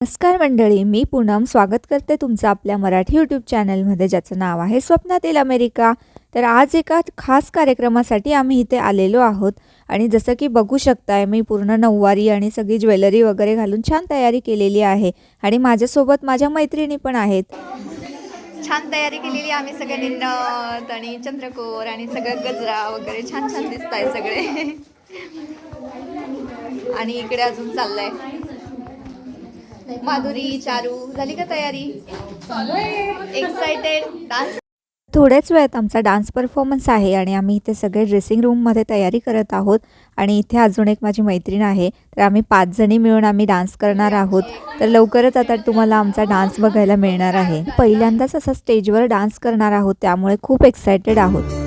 नमस्कार मंडळी मी पूनम. स्वागत करते तुमचं आपल्या मराठी यूट्यूब चॅनलमध्ये ज्याचं नाव आहे स्वप्नातील अमेरिका. तर आज एका खास कार्यक्रमासाठी आम्ही इथे आलेलो आहोत. आणि जसं की बघू शकताय मी पूर्ण नऊवारी आणि सगळी ज्वेलरी वगैरे घालून छान तयारी केलेली आहे. आणि माझ्यासोबत माझ्या मैत्रिणी पण आहेत. छान तयारी केलेली आम्ही सगळ्यांनी नथ आणि चंद्रकोर आणि सगळं गजरा वगैरे छान छान दिसत आहे सगळे. आणि इकडे अजून चाललंय. माधुरी चारू झाली का तयारी? एक्साइटेड डान्स थोड्याच वेळात आमचा डान्स परफॉर्मन्स आहे आणि आम्ही इथे सगळे ड्रेसिंग रूममध्ये तयारी करत आहोत. आणि इथे अजून एक माझी मैत्रीण आहे तर आम्ही पाच जणी मिळून आम्ही डान्स करणार आहोत. तर लवकरच आता तुम्हाला आमचा डान्स बघायला मिळणार आहे. पहिल्यांदाच असा स्टेजवर डान्स करणार आहोत त्यामुळे खूप एक्सायटेड आहोत.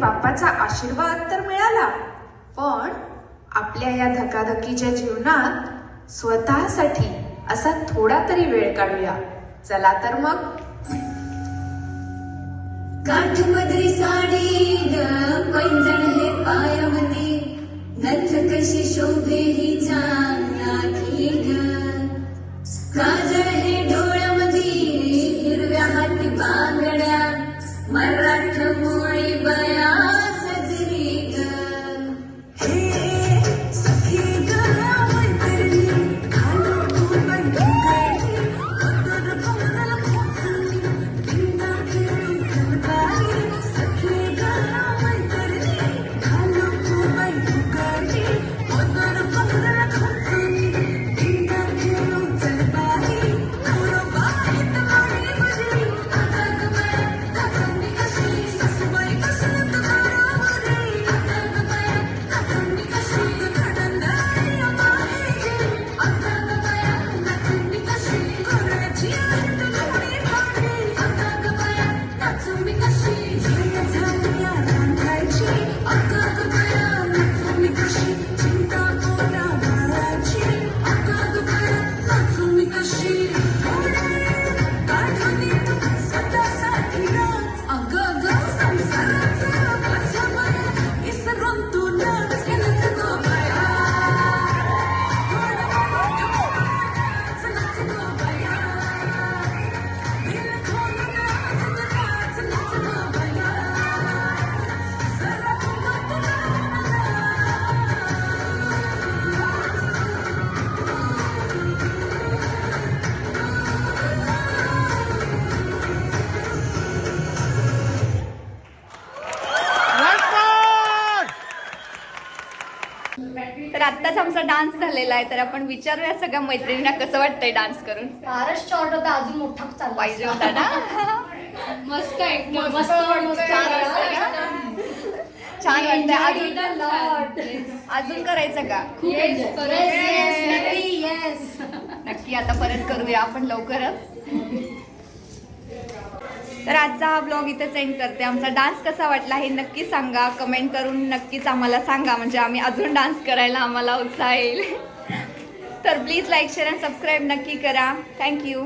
बाप्पाचा आशीर्वाद तर मिळाला पण आपल्या या धकाधकीच्या जीवनात स्वतःसाठी असा थोडा तरी वेळ काढूया. चला तर मग. काठपदरी साडी पैंजण हे पायामध्ये. नथ कशी शोभे तर आत्ताच आमचा डान्स झालेला आहे तर आपण विचारूया सगळ्या मैत्रिणींना कसं वाटतंय डान्स करून? फारच शॉर्ट होता अजून मोठा चालला पाहिजे होता ना? मस्त एकदम मस्त. छान वाटतंय. अजून अजून करायचं का? नक्की आता परत करूया आपण लवकरच. तर आजचा हा ब्लॉग इथेच एंड करते. आमचा डान्स कसा वाटला हे नक्की सांगा. कमेंट करून नक्कीच आम्हाला सांगा. म्हणजे आम्ही अजून डान्स करायला आम्हाला उत्साह येईल. तर please like share and subscribe नक्की करा. Thank you